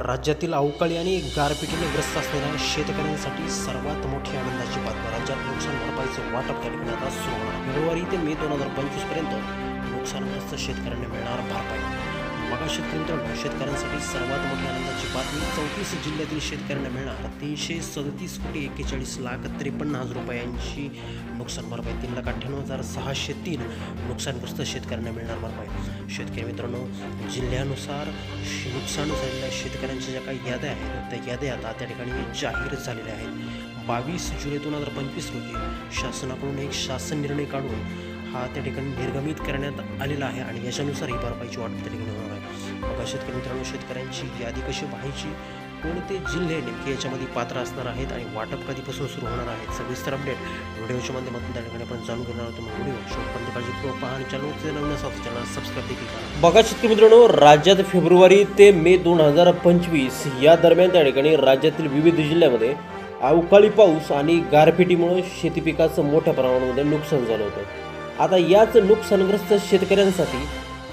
राज्यातील अवकाळी आणि गारपिटीने ग्रस्त असलेल्या शेतकऱ्यांसाठी सर्वात मोठी आनंदाची बातमी. राज्यात नुकसान भरपाईचे वाटप त्या ठिकाणी आता सुरू होणार. फेब्रुवारी ते मे दोन हजार पंचवीसपर्यंत नुकसानग्रस्त शेतकऱ्यांना मिळणार भरपाई. बघा मित्रांनो शेतकऱ्यांसाठी सर्वात मोठी आनंदाची बातमी चौतीस जिल्ह्यातील शेतकऱ्यांना मिळणार. तीनशे सदतीस कोटी एक्केचाळीस लाख त्रेपन्न हजार रुपयांची नुकसान भरपाई तीन लाख अठ्ठ्याण्णव हजार सहाशे तीन नुकसानग्रस्त शेतकऱ्यांना मिळणार भरपाई. शेतकरी मित्रांनो जिल्ह्यानुसार नुकसान झालेल्या शेतकऱ्यांच्या ज्या काही याद्या आहेत त्या याद्या आता त्या ठिकाणी जाहीर झालेल्या आहेत. बावीस जुलै दोन हजार पंचवीस रोजी शासनाकडून एक शासन निर्णय काढून हा त्या ठिकाणी निर्गमित करण्यात आलेला आहे आणि याच्यानुसार ही भरपाईची वाटप त्या ठिकाणी होणार आहे. बघा शेतकरी मित्रांनो शेतकऱ्यांची यादी कशी पाहायची कोणते जिल्हे नेमके याच्यामध्ये पात्र असणार आहेत आणि वाटप कधीपासून सुरू होणार आहेत सविस्तर अपडेट व्हिडिओच्या माध्यमातून त्या ठिकाणी आपण जाणून घेणार आहोत. व्हिडिओ शेवटपर्यंत काळजीपूर्वक पहा आणि चॅनल नवीन असाल चॅनल सबस्क्राईब देखील करा. बघा शेतकरी मित्रांनो राज्यात फेब्रुवारी ते मे दोन हजार पंचवीस या दरम्यान त्या ठिकाणी राज्यातील विविध जिल्ह्यामध्ये अवकाळी पाऊस आणि गारपिटीमुळे शेती पिकाचं मोठ्या प्रमाणामध्ये नुकसान झालं होतं. आता याच नुकसानग्रस्त शेतकऱ्यांसाठी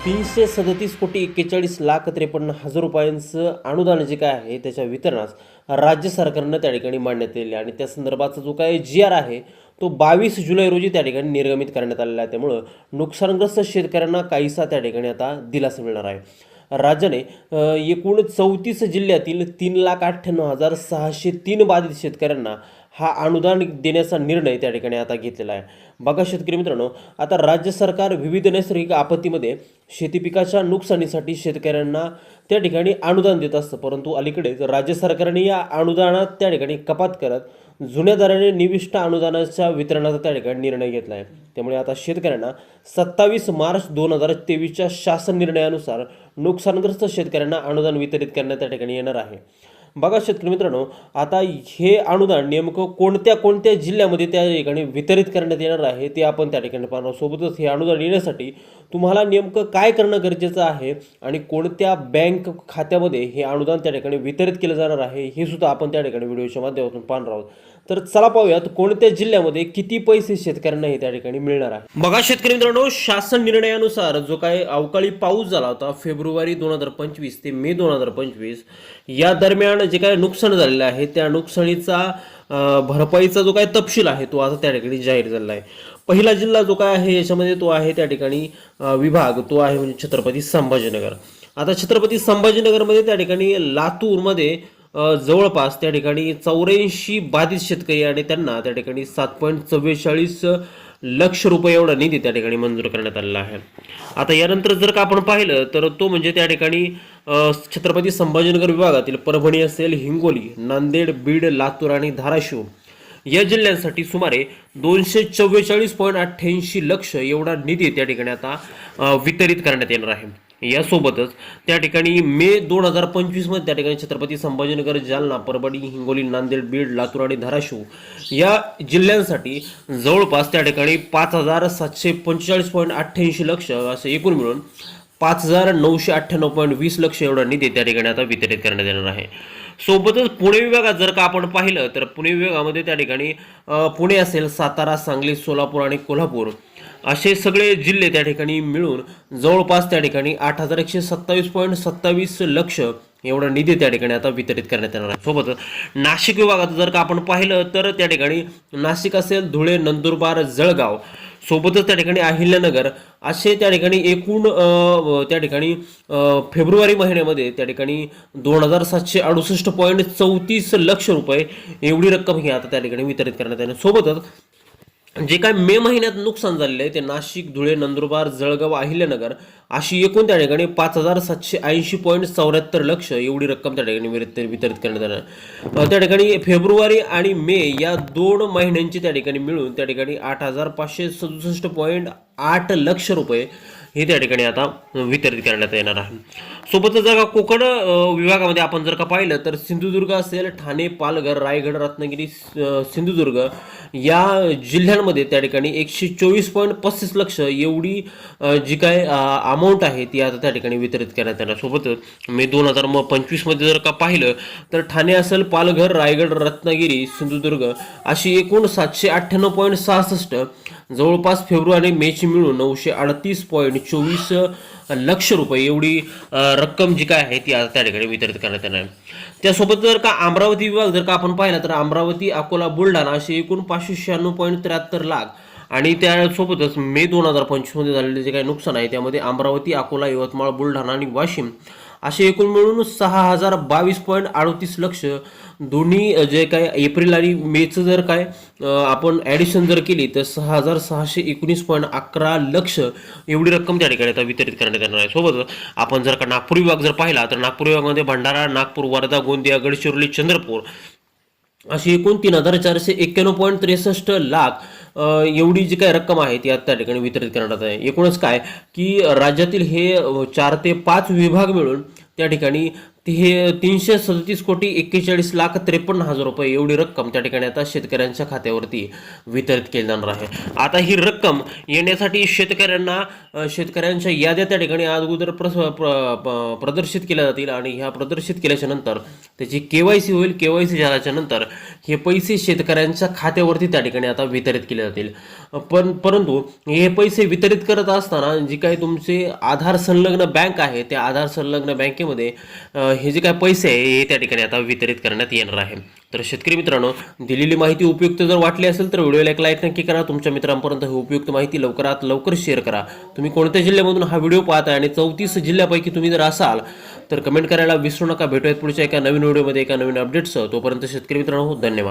तीनशे सदतीस कोटी एक्केचाळीस लाख त्रेपन्न हजार रुपयांचं अनुदान जे काय आहे त्याच्या वितरणास राज्य सरकारनं त्या ठिकाणी मांडण्यात येईल आणि त्या संदर्भाचा जो काय जी आर आहे तो बावीस जुलै रोजी त्या ठिकाणी निर्गमित करण्यात आलेला आहे. त्यामुळं नुकसानग्रस्त शेतकऱ्यांना काहीसा त्या ठिकाणी आता दिलासा मिळणार आहे. राज्याने एकूण चौतीस जिल्ह्यातील तीन लाख अठ्ठ्याण्णव हजार सहाशे तीन बाधित शेतकऱ्यांना हा अनुदान देण्याचा निर्णय त्या ठिकाणी आता घेतलेला आहे. बघा शेतकरी मित्रांनो आता राज्य सरकार विविध नैसर्गिक आपत्तीमध्ये शेती पिकाच्या नुकसानीसाठी शेतकऱ्यांना त्या ठिकाणी अनुदान देत असतं. परंतु अलीकडेच राज्य सरकारने या अनुदानात त्या ठिकाणी कपात करत जुन्या दराने निविष्ट अनुदानाच्या वितरणाचा त्या ठिकाणी निर्णय घेतला आहे. त्यामुळे आता शेतकऱ्यांना सत्तावीस मार्च दोन हजार तेवीसच्या शासन निर्णयानुसार नुकसानग्रस्त शेतकऱ्यांना अनुदान वितरित करण्यात त्या ठिकाणी येणार आहे. बघा शेतकरी मित्रांनो आता हे अनुदान नेमकं कोणत्या कोणत्या जिल्ह्यामध्ये त्या ठिकाणी वितरित करण्यात येणार आहे ते आपण त्या ठिकाणी पाहणार. सोबतच हे अनुदान येण्यासाठी तुम्हाला नेमकं काय करणं गरजेचं आहे आणि कोणत्या बँक खात्यामध्ये हे अनुदान त्या ठिकाणी वितरित केलं जाणार आहे हे सुद्धा आपण त्या ठिकाणी व्हिडिओच्या माध्यमातून पाहणार आहोत. तर चला पाहूयात कोणत्या जिल्ह्यामध्ये किती पैसे शेतकऱ्यांना हे त्या ठिकाणी मिळणार आहे. बघा शेतकरी मित्रांनो शासन निर्णयानुसार जो काय अवकाळी पाऊस झाला होता फेब्रुवारी दोन हजार पंचवीस ते मे दोन हजार पंचवीस या दरम्यान जे काय नुकसान झालेलं आहे त्या नुकसानीचा भरपाईचा जो काय तपशील आहे तो आता त्या ठिकाणी जाहीर झालेला आहे. पहिला जिल्हा जो काय आहे याच्यामध्ये तो आहे त्या ठिकाणी विभाग तो आहे म्हणजे छत्रपती संभाजीनगर. आता छत्रपती संभाजीनगरमध्ये त्या ठिकाणी लातूरमध्ये जवळपास त्या ठिकाणी चौऱ्याऐंशी बाधित शेतकरी आणि त्यांना त्या ठिकाणी सात पॉईंट चव्वेचाळीस लक्ष रुपये एवढा निधी त्या ठिकाणी मंजूर करण्यात आलेला आहे. आता यानंतर जर का आपण पाहिलं तर तो म्हणजे त्या ठिकाणी छत्रपती संभाजीनगर विभागातील परभणी असेल हिंगोली नांदेड बीड लातूर आणि धाराशिव या जिल्ह्यांसाठी सुमारे दोनशे चव्वेचाळीस पॉईंट अठ्ठ्याऐंशी लक्ष एवढा निधी त्या ठिकाणी आता वितरित करण्यात येणार आहे. यासोबतच त्या ठिकाणी मे दोन हजार पंचवीसमध्ये त्या ठिकाणी छत्रपती संभाजीनगर जालना परभणी हिंगोली नांदेड बीड लातूर आणि धाराशिव या जिल्ह्यांसाठी जवळपास त्या ठिकाणी पाच हजार सातशे पंचेचाळीस पॉईंट अठ्ठ्याऐंशी लक्ष असं एकूण मिळून पाच हजार नऊशे अठ्ठ्याण्णव पॉईंट वीस लक्ष एवढा निधी त्या ठिकाणी आता वितरित करण्यात येणार आहे. सोबतच पुणे विभागात जर का आपण पाहिलं तर पुणे विभागामध्ये त्या ठिकाणी पुणे असेल सातारा सांगली सोलापूर आणि कोल्हापूर असे सगळे जिल्हे त्या ठिकाणी मिळून जवळपास त्या ठिकाणी आठ हजार एकशे सत्तावीस पॉईंट सत्तावीस लक्ष एवढा निधी त्या ठिकाणी आता वितरित करण्यात येणार आहे. सोबतच नाशिक विभागात जर का आपण पाहिलं तर त्या ठिकाणी नाशिक असेल धुळे नंदुरबार जळगाव सोबतच त्या ठिकाणी अहिल्यानगर असे त्या ठिकाणी एकूण त्या ठिकाणी फेब्रुवारी महिन्यामध्ये त्या ठिकाणी दोन हजार सातशे अडुसष्ट पॉईंट चौतीस लक्ष रुपये एवढी रक्कम ही आता त्या ठिकाणी वितरित करण्यात येणार. सोबतच जे काय मे महिन्यात नुकसान झालेलं आहे ते नाशिक धुळे नंदुरबार जळगाव अहिल्यानगर अशी एकूण त्या ठिकाणी पाच हजार सातशे ऐंशी पॉईंट चौऱ्याहत्तर लक्ष एवढी रक्कम त्या ठिकाणी वितरित वितरित करण्यात येणार त्या ठिकाणी फेब्रुवारी आणि मे या दोन महिन्यांची त्या ठिकाणी मिळून त्या ठिकाणी आठ हजार पाचशे सदुसष्ट पॉईंट आठ लक्ष रुपये हे त्या ठिकाणी आता वितरित करण्यात येणार आहे. सोबतच जर का कोकण विभागामध्ये आपण जर का पाहिलं तर सिंधुदुर्ग असेल ठाणे पालघर रायगड रत्नागिरी सिंधुदुर्ग या जिल्ह्यांमध्ये त्या ठिकाणी एकशे चोवीस पॉईंट पस्तीस लक्ष एवढी जी काय अमाऊंट आहे ती आता त्या ठिकाणी वितरित करण्यात येणार. सोबतच मे दोन हजार मग पंचवीसमध्ये जर का पाहिलं तर ठाणे असेल पालघर रायगड रत्नागिरी सिंधुदुर्ग अशी एकूण सातशे अठ्ठ्याण्णव पॉईंट सहासष्ट जवळपास फेब्रुवारी मेची मिळून नऊशे अडतीस पॉईंट आणि चोवीस लक्ष रुपये एवढी रक्कम जी काय आहे ती आज त्या ठिकाणी वितरित करण्यात येणार आहे. त्यासोबत जर का अमरावती विभाग जर का आपण पाहिला तर अमरावती अकोला बुलढाणा असे एकूण पाचशे शहाण्णव पॉईंट त्र्याहत्तर लाख आणि त्यासोबतच मे दोन हजार पंचवीसमध्ये झालेले जे काही नुकसान आहे त्यामध्ये अमरावती अकोला यवतमाळ बुलढाणा आणि वाशिम असे एकूण मिळून सहा हजार बावीस पॉईंट अडतीस लक्ष. दोन्ही जे काय एप्रिल आणि मेचं जर काय आपण ॲडिशन जर केली तर सहा हजार सहाशे एकोणीस पॉईंट अकरा लक्ष एवढी रक्कम त्या ठिकाणी आता वितरित करण्यात येणार आहे. सोबतच आपण जर का नागपूर विभाग जर पाहिला तर नागपूर विभागामध्ये भंडारा नागपूर वर्धा गोंदिया गडचिरोली चंद्रपूर अशी एकूण तीन हजार चारशे एक्क्याण्णव पॉईंट त्रेसष्ट लाख एवढी जी काय रक्कम आहे ती आता त्या ठिकाणी वितरित करण्यात आहे एकूणच काय की राज्यातील हे चार ते पाच विभाग मिळून त्या ठिकाणी हे तीनशे सदतीस कोटी एक्केचाळीस लाख त्रेपन्न हजार रुपये एवढी रक्कम त्या ठिकाणी आता शेतकऱ्यांच्या खात्यावरती वितरित केली जाणार आहे. आता ही रक्कम येण्यासाठी शेतकऱ्यांना शेतकऱ्यांच्या याद्या त्या ठिकाणी अगोदर प्रस प्र- प- प्रदर्शित केल्या जातील आणि ह्या प्रदर्शित केल्याच्यानंतर त्याची के वाय सी होईल के वाय सी झाल्याच्यानंतर हे पैसे शेतकऱ्यांच्या खात्यावरती त्या ठिकाणी आता वितरित केले जातील. पण परंतु हे पैसे वितरित करत असताना जी काही तुमचे आधार संलग्न बँक आहे त्या आधार संलग्न बँकेमध्ये हे जे काय पैसे आहे हे त्या ठिकाणी आता वितरित करण्यात येणार आहे. तर शेतकरी मित्रांनो दिलेली माहिती उपयुक्त जर वाटली असेल तर व्हिडिओला एक लाईक नक्की करा. तुमच्या मित्रांपर्यंत ही उपयुक्त माहिती लवकरात लवकर शेअर करा. तुम्ही कोणत्या जिल्ह्यामधून हा व्हिडिओ पाहताय आणि चौतीस जिल्ह्यापैकी तुम्ही जर असाल तर कमेंट करायला विसरू नका. भेटूयात पुढच्या एका नवीन व्हिडिओमध्ये एका नवीन अपडेटसह. तोपर्यंत शेतकरी मित्रांनो धन्यवाद.